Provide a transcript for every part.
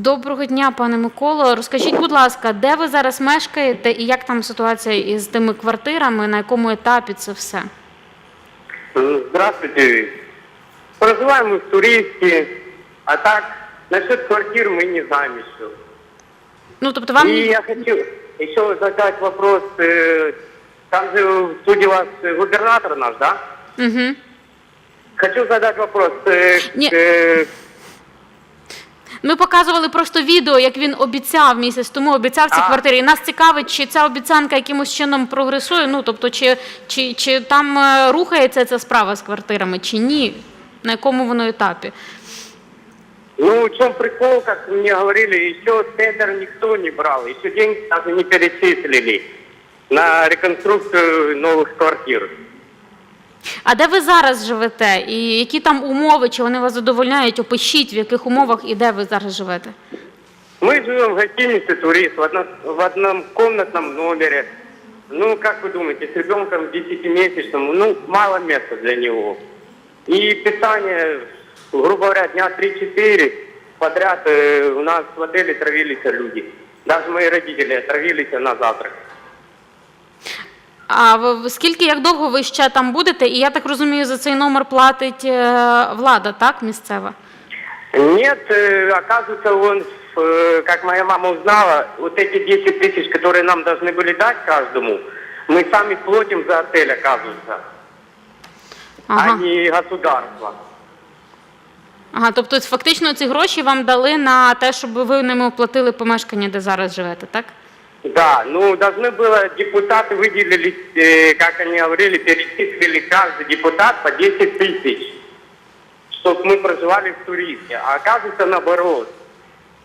Доброго дня, пане Миколо. Розкажіть, будь ласка, де ви зараз мешкаєте і як там ситуація із тими квартирами, на якому етапі це все? Здравствуйте. Проживаем мы в Туристе, а так насчет квартир мы не знаем еще. Ну тобто вам И я хочу еще задать вопрос. э, Там же в суде у вас э, губернатор наш, да? угу. Хочу задать вопрос. э, Не- э, ми показували просто відео, як він обіцяв місяць тому, обіцяв ці квартири. І нас цікавить, чи ця обіцянка якимось чином прогресує. Ну тобто, чи, чи, чи там е, рухається ця справа з квартирами, чи ні? На якому воно етапі? Ну, в чем прикол, как мне говорили, еще тендер никто не брал, еще деньги даже не перечислили на реконструкцию новых квартир. А де ви зараз живете? І які там умови, чи вони вас задовольняють? Опишіть, в яких умовах і де ви зараз живете? Мы живем в гостинице «Турист» в одном, в одном комнатном номере. Ну, как вы думаете, с ребенком 10-месячным, ну, мало места для него. И питание, грубо говоря, дня 3-4 подряд э, у нас в отеле травились люди. Даже мои родители отравились на завтрак. А ви- ви- скільки, як довго ви ще там будете? І я так розумію, за цей номер платить е, влада, так, місцева? Нет, э, оказывается, он, э, как моя мама узнала, вот эти 10 тысяч, которые нам должны были дать каждому, мы сами платим за отель, оказывается, а Ага. не государство. ага. Тобто, фактично ці гроші вам дали на те, щоб ви ними оплатили помешкання, де зараз живете, так? Да, ну должны было депутаты выделили, э, как они говорили, перечислили каждый депутат по 10 тысяч, чтобы мы проживали в туристе. А оказывается наоборот,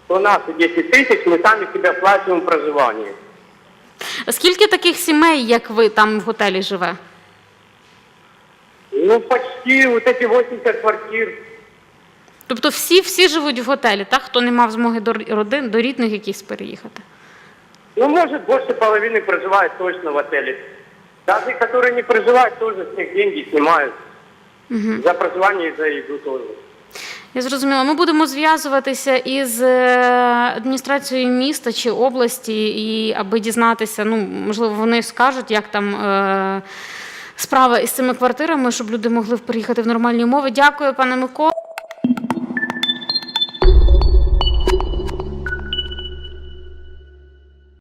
что наши 10 тысяч мы сами себе оплачиваем проживание. Скільки таких сімей, як ви, там в готелі живе? Ну почти вот эти 80 квартир. Тобто всі, всі живуть в готелі, так? Хто не мав змоги до родин, до рідних якихось переїхати? Ну, может, больше половины проживает точно в отеле. Даже которые не проживают, тоже с них деньги снимают. За проживание и за еду тоже. Я зрозуміла. Ми будемо зв'язуватися із е, адміністрацією міста чи області, і аби дізнатися, ну можливо, вони скажуть, як там е, справа із цими квартирами, щоб люди могли приїхати в нормальні умови. Дякую, пане Микола.